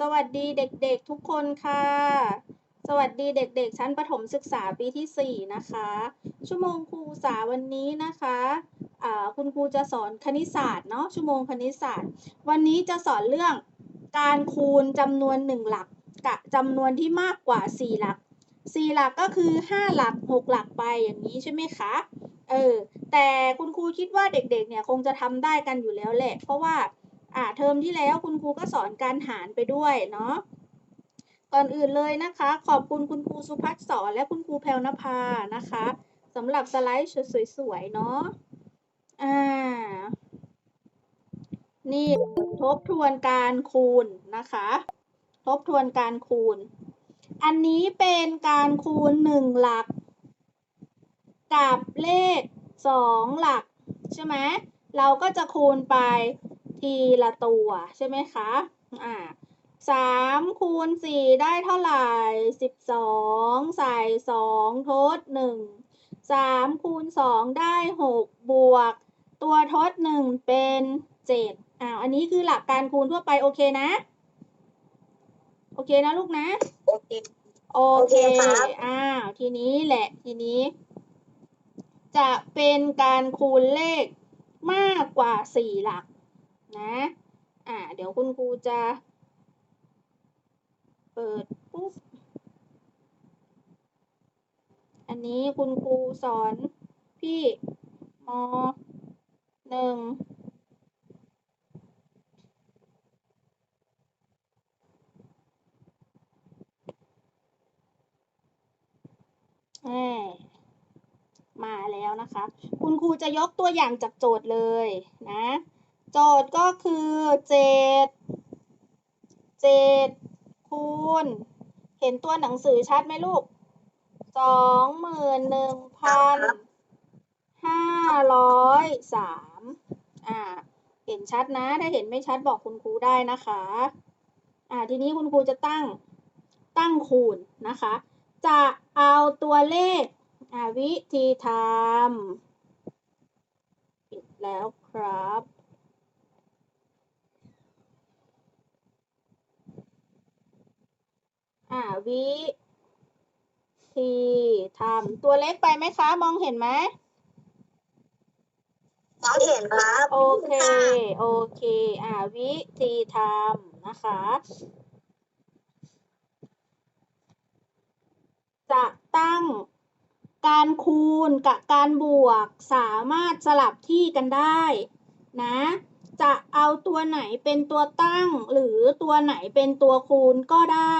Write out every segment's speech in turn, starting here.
สวัสดีเด็กๆทุกคนค่ะ สวัสดีเด็กๆ ชั้นประถมศึกษาปีที่ 4 นะคะ ชั่วโมงครูสาวันนี้นะคะคุณครูจะสอนคณิตศาสตร์เนาะชั่วโมงคณิตศาสตร์ วันนี้จะสอนเรื่องการคูณจำนวนหนึ่งหลักกับจำนวนที่มากกว่า 4 หลัก 4 หลักก็คือ 5 หลัก 6 หลักไปอย่างนี้ใช่ไหมคะเออแต่คุณครูคิดว่าเด็กๆเนี่ยคงจะทำได้กันอยู่แล้วแหละเพราะว่า อ่าเทอมที่แล้วคุณครูก็สอนการหารไปด้วยเนาะก่อนอื่นเลยนะคะ ขอบคุณคุณครูสุพัฒน์สอนและคุณครูแพลวนภานะคะสำหรับสไลด์สวยๆเนาะอ่านี่ทบทวนการคูณนะคะ ทบทวนการคูณ อันนี้เป็นการคูณหนึ่งหลัก กับเลขสองหลัก ใช่ไหมเราก็จะคูณไป ทีละตัวใช่ไหมคะ อ่าสามคูณสี่ได้เท่าไหร่สิบสองใส่สองทดหนึ่งสามคูณสองได้หกบวก ตัวทดหนึ่งเป็นเจ็ดอ้าวอันนี้คือหลักการคูณทั่วไปโอเคนะ โอเคนะลูกนะ โอเคโอเคโอเคครับอ้าวทีนี้แหละทีนี้ จะเป็นการคูณเลขมากกว่าสี่หลัก นะ อ่า เดี๋ยวคุณครูจะ เปิดปุ๊บ อันนี้คุณครูสอนพี่มหนึ่งมาแล้วนะคะ คุณครูจะยกตัวอย่างจากโจทย์เลยนะ โจทย์ก็คือเจ็ดเจ็ดคูณ เห็นตัวหนังสือชัดไหมลูกสองหมื่นหนึ่งพันห้าร้อยสามอ่า เห็นชัดนะ ถ้าเห็นไม่ชัดบอกคุณครูได้นะคะ อ่า ทีนี้คุณครูจะตั้ง ตั้งคูณนะคะ จะเอาตัวเลข อ่า วิธีทำปิดแล้วครับ อ่าวิธีทำตัวเล็กไปไหมคะ มองเห็นไหมน้องเห็นครับโอเค โอเค อ่าวิธีทำนะคะ จะตั้งการคูณกับการบวกสามารถสลับที่กันได้นะ จะเอาตัวไหนเป็นตัวตั้ง หรือตัวไหนเป็นตัวคูณก็ได้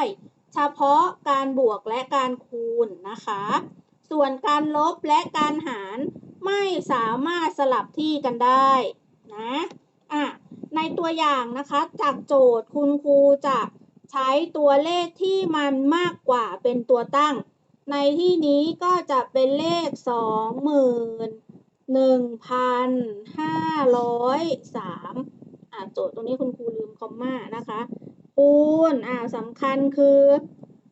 เฉพาะการบวกและการคูณนะคะ ส่วนการลบและการหารไม่สามารถสลับที่กันได้นะอะในตัวอย่างนะคะจากโจทย์คุณครูจะใช้ตัวเลขที่มันมากกว่าเป็นตัวตั้ง ในที่นี้ก็จะเป็นเลขสองหมื่นหนึ่งพันห้าร้อยสามอะโจทย์ตรงนี้คุณครูลืมคอมมานะคะ คูณอ่าสำคัญคือ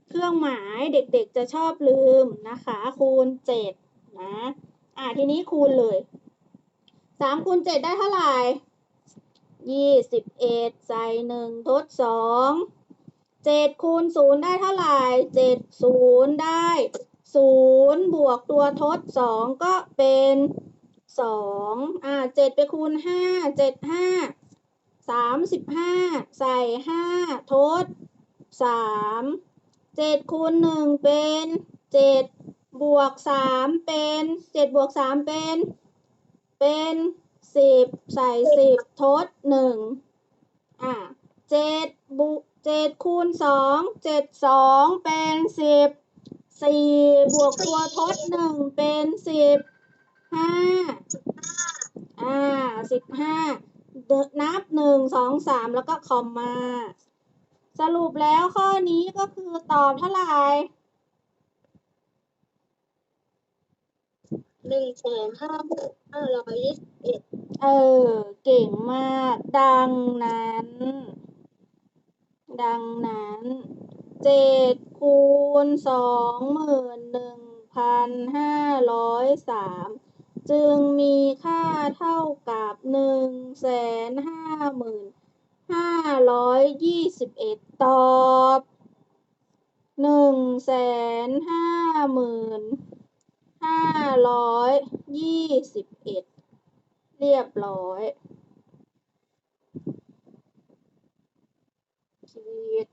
เครื่องหมายเด็กๆจะชอบลืมนะคะ คูณเจ็ดนะอ่าทีนี้คูณเลยสามคูณเจ็ดได้เท่าไหร่ยี่สิบเอ็ดใส่หนึ่งทดสองเจ็ดคูณศูนย์ได้เท่าไหร่เจ็ดศูนย์ได้ศูนย์บวกตัวทดสองก็เป็นสองอ่าเจ็ดไปคูณห้าเจ็ดห้า สามสิบห้าใส่ห้าทดสามเจ็ดคูณหนึ่งเป็นเจ็ดบวกสามเป็นเจ็ดบวกสามเป็น เป็นสิบใส่สิบทดหนึ่งอะเจ็ดบุเจ็ดคูณสองเจ็ดสองเป็นสิบสี่บวกตัวทดหนึ่งเป็นสิบห้าอ่าสิบห้า นับหนึ่งสองสามแล้วก็คอมมา สรุปแล้วข้อนี้ก็คือตอบเท่าไหร่หนึ่งแสนห้าหมื่นห้าร้อยยี่สิบเอ็ดเออ เก่งมาก ดังนั้น ดังนั้นเจ็ดคูณสองหมื่นหนึ่งพันห้าร้อยสาม จึงมีค่าเท่ากับหนึ่งแสนห้าหมื่นห้าร้อยยี่สิบเอ็ดตอบหนึ่งแสนห้าหมื่นห้าร้อยยี่สิบเอ็ดเรียบร้อยขีด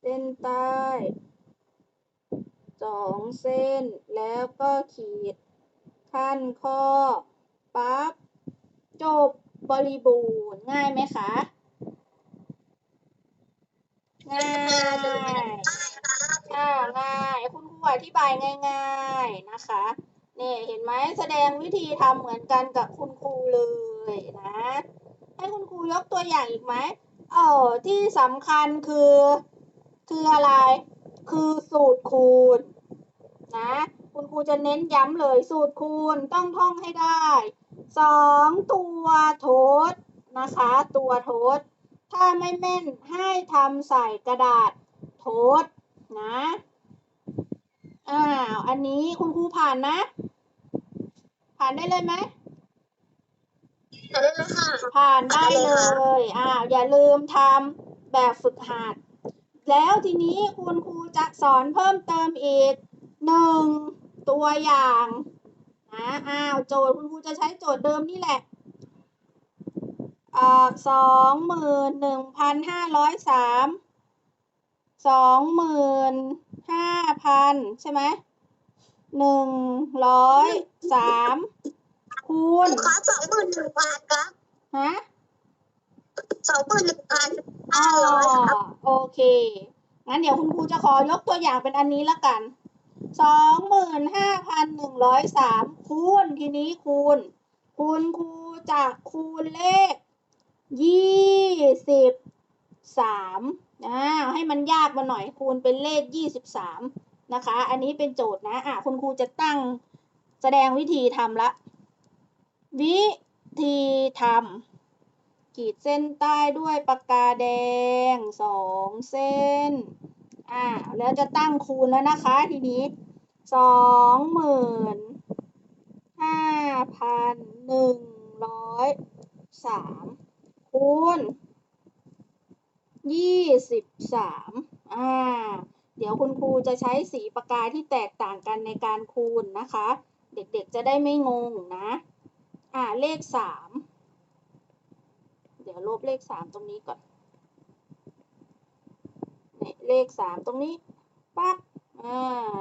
เส้นใต้สองเส้นแล้วก็ขีด ขั้นข้อปั๊บจบบริบูรณ์ง่ายไหมคะ ง่ายค่ะง่ายคุณครูอธิบายง่ายๆนะคะเนี่ยเห็นไหมแสดงวิธีทำเหมือนกันกับคุณครูเลยนะ ให้คุณครูยกตัวอย่างอีกไหมเออที่สำคัญคือ คืออะไร คือสูตรคูณนะ คุณครูจะเน้นย้ำเลยสูตรคูณต้องท่องให้ได้สองตัวทดนะคะ ตัวทดถ้าไม่แม่นให้ทำใส่กระดาษทดนะอ้าวอันนี้คุณครูผ่านนะ ผ่านได้เลยไหมเอาเลยค่ะผ่านได้เลยอ่าอย่าลืมทำแบบฝึกหัด แล้วทีนี้คุณครูจะสอนเพิ่มเติมอีกหนึ่ง ตัวอย่างนะอ้าวโจทย์คุณครูจะใช้โจทย์เดิมนี่แหละอ่าสองหมื่นหนึ่งพันห้าร้อยสามสองหมื่นห้าพันใช่ไหมหนึ่งร้อยสามคูณขอสองหมื่นหนึ่งพันครับฮะสองหมื่นหนึ่งพันอ๋ห้าอร้อยครับโอเค งั้นเดี๋ยวคุณครูจะขอยกตัวอย่างเป็นอันนี้ละกัน สองหมื่นห้าพันหนึ่งร้อยสามคูณทีนี้คูณคุณครูจะคูณเลขยี่สิบสามอ่าให้มันยากมาหน่อยคูณเป็นเลขยี่สิบสามนะคะ อันนี้เป็นโจทย์นะอะคุณครูจะตั้งแสดงวิธีทำละ วิธีทำขีดเส้นใต้ด้วยปากกาแดงสองเส้นอ่าแล้วจะตั้งคูณแล้วนะคะทีนี้ สองหมื่นห้าพันหนึ่งร้อยสามคูณยี่สิบสามอ่า เดี๋ยวคุณครูจะใช้สีปากกาที่แตกต่างกันในการคูณนะคะ เด็กๆจะได้ไม่งงนะ อ่า เลขสามเดี๋ยวลบเลขสามตรงนี้ก่อนเลขสามตรงนี้ปั๊บอ่า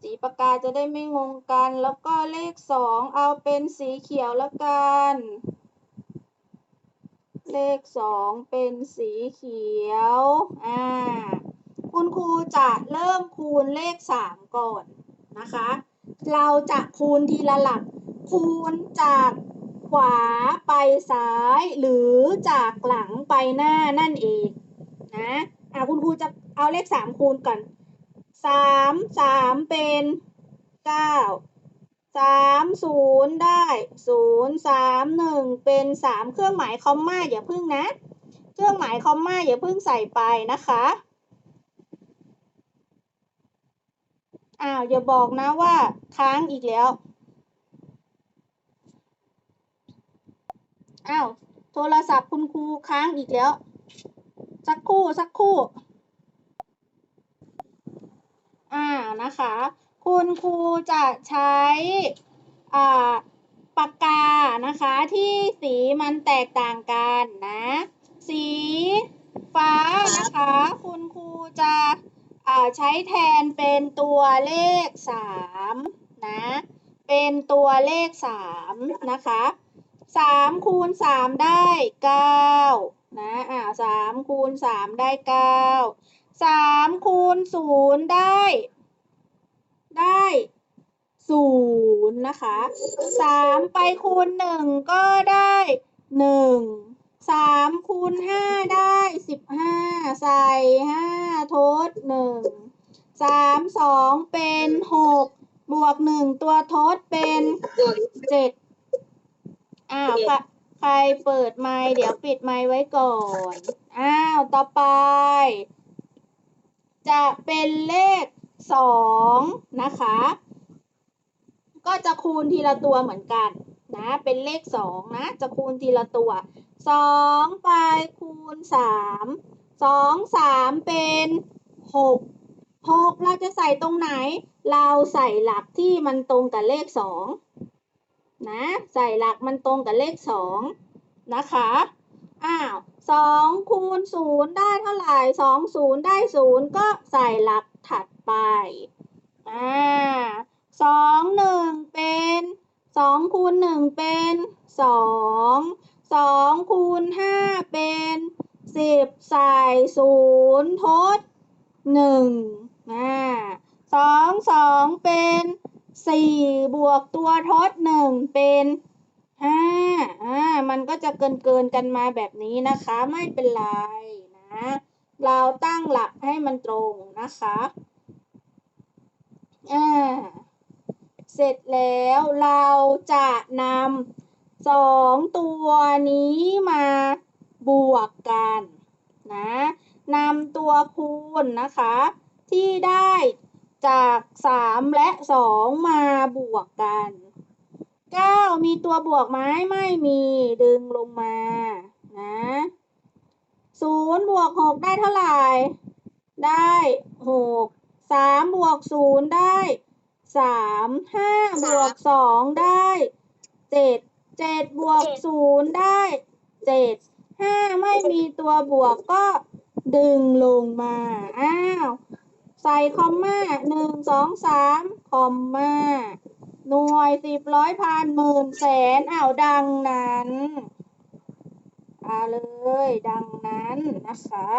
สีปากกาจะได้ไม่งงกัน แล้วก็เลขสองเอาเป็นสีเขียวล้วกัน เลขสองเป็นสีเขียว อ่า คุณครูจะเริ่มคูณเลขสามก่อนนะคะ เราจะคูณทีละหลัก คูณจากขวาไปซ้าย หรือจากหลังไปหน้านั่นเองนะ อะคุณครูจะเอาเลขสามคูณก่อน สามสามเป็นเก้าสามศูนย์ได้ศูนย์สามหนึ่งเป็นสามเครื่องหมายคอมมาอย่าพึ่งนะ เครื่องหมายคอมมาอย่าพึ่งใส่ไปนะคะอ้าวอย่าบอกนะว่าค้างอีกแล้วอ้าวโทรศัพท์คุณครูค้างอีกแล้ว สักครู่สักครู่ อ่านะคะ คุณครูจะใช้อ่าปากกานะคะที่สีมันแตกต่างกันนะ สีฟ้านะคะ คุณครูจะอ่าใช้แทนเป็นตัวเลขสามนะ เป็นตัวเลขสามนะคะสามคูณสามได้เก้านะอ่าสามคูณสามได้เก้า สามคูณศูนย์ได้ ได้ศูนย์นะคะสามไปคูณหนึ่งก็ได้หนึ่งสามคูณห้าได้สิบห้าใส่ห้าทดหนึ่งสามสองเป็นหกบวกหนึ่งตัวทดเป็นเจ็ดอ้าวใครใครเปิดไมค์เดี๋ยวปิดไมค์ไว้ก่อน อ้าว ต่อไป จะเป็นเลขสองนะคะ ก็จะคูณทีละตัวเหมือนกันนะ เป็นเลขสองนะ จะคูณทีละตัวสองไปคูณสามสองสามเป็นหกหกเราจะใส่ตรงไหน เราใส่หลักที่มันตรงกับเลขสองนะ ใส่หลักมันตรงกับเลขสองนะคะ สองคูณศูนย์ได้เท่าไหร่สองศูนย์ได้ศูนย์ก็ใส่หลักถัดไป อ่าสองหนึ่งเป็นสองคูณหนึ่งเป็นสองสองคูณห้าเป็นสิบใส่ศูนย์ทดหนึ่งอ่าสองสองเป็นสี่บวกตัวทดหนึ่งเป็น จะเกินเกินๆกันมาแบบนี้นะคะ ไม่เป็นไรนะ เราตั้งหลักให้มันตรงนะคะอ่าเสร็จแล้วเราจะนำสองตัวนี้มาบวกกันนะนำตัวคูณนะคะ ที่ได้จากสามและสองมาบวกกัน เก้ามีตัวบวกไหมไม่มีดึงลงมานะศูนย์บวกหกได้เท่าไหร่ ได้หกสามบวกศูนย์ได้สามห้าบวกสองได้เจ็ดเจ็ดบวกศูนย์ได้เจ็ดห้าไม่มีตัวบวกก็ดึงลงมา อ้าว ใส่คอมมาหนึ่งสองสามคอมมา หน่วยสิบร้อยพันหมื่นแสนอ้าวดังนั้นเอาเลยดังนั้นนะคะ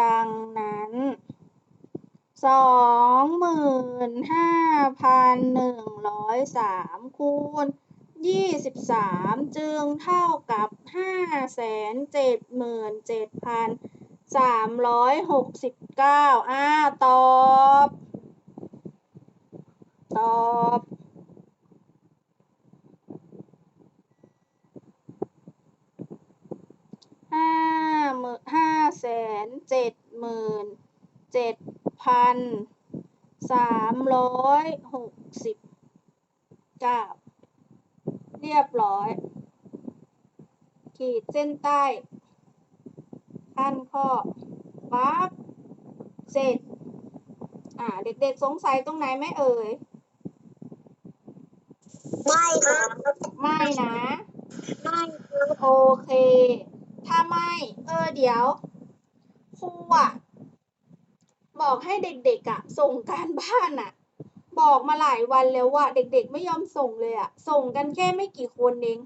ดังนั้นสองหมื่นห้าพันหนึ่งร้อยสามคูณยี่สิบสามจึงเท่ากับห้าแสนเจ็ดหมื่นเจ็ดพันสามร้อยหกสิบเก้าอ้าตอบ ตอบห้าหมื่นห้าแสนเจ็ดหมื่นเจ็ดพันสามร้อยหกสิบเก้าเรียบร้อย ขีดเส้นใต้ขั้นข้อปั๊บเสร็จ อ่า เด็กๆสงสัยตรงไหนไหมเอ่ย ไม่ครับไม่นะ ไม่ครับโอเค ถ้าไม่ เออเดี๋ยวครูอะ บอกให้เด็กๆอะ ส่งการบ้านอะ บอกมาหลายวันแล้วว่า เด็กๆไม่ยอมส่งเลยอะ ส่งกันแค่ไม่กี่คนเอง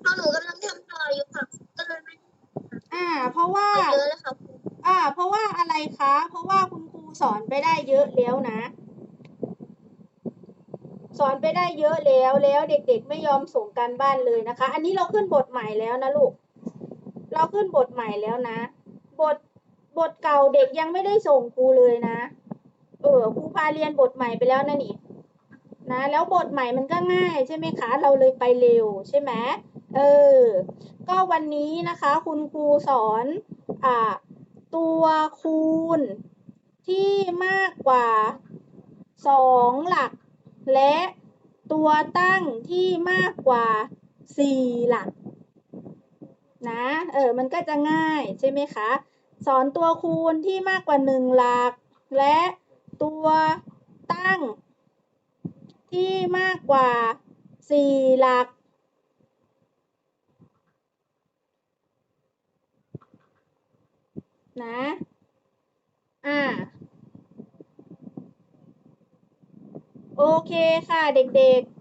เพราะหนูกำลังทำต่ออยู่ค่ะก็เลยไม่อ่า เพราะว่าเยอะแล้วครับอ่า เพราะว่าอะไรคะ เพราะว่าคุณครูสอนไปได้เยอะแล้วนะ สอนไปได้เยอะแล้วแล้วเด็กๆ ไม่ยอมส่งการบ้านเลยนะคะ อันนี้เราขึ้นบทใหม่แล้วนะลูก เราขึ้นบทใหม่แล้วนะ บทบทเก่าเด็กยังไม่ได้ส่งครูเลยนะ เออครูพาเรียนบทใหม่ไปแล้วนะนี่นะแล้วบทใหม่มันก็ง่ายใช่ไหมคะ เราเลยไปเร็วใช่ไหมเออ ก็วันนี้นะคะ คุณครูสอนอ่าตัวคูณที่มากกว่าสองหลัก และตัวตั้งที่มากกว่าสี่หลักนะ เออ มันก็จะง่ายใช่ไหมคะ สอนตัวคูณที่มากกว่าหนึ่งหลัก และตัวตั้ง ที่มากกว่าสี่หลัก นะ อ่า โอเคค่ะเด็กๆ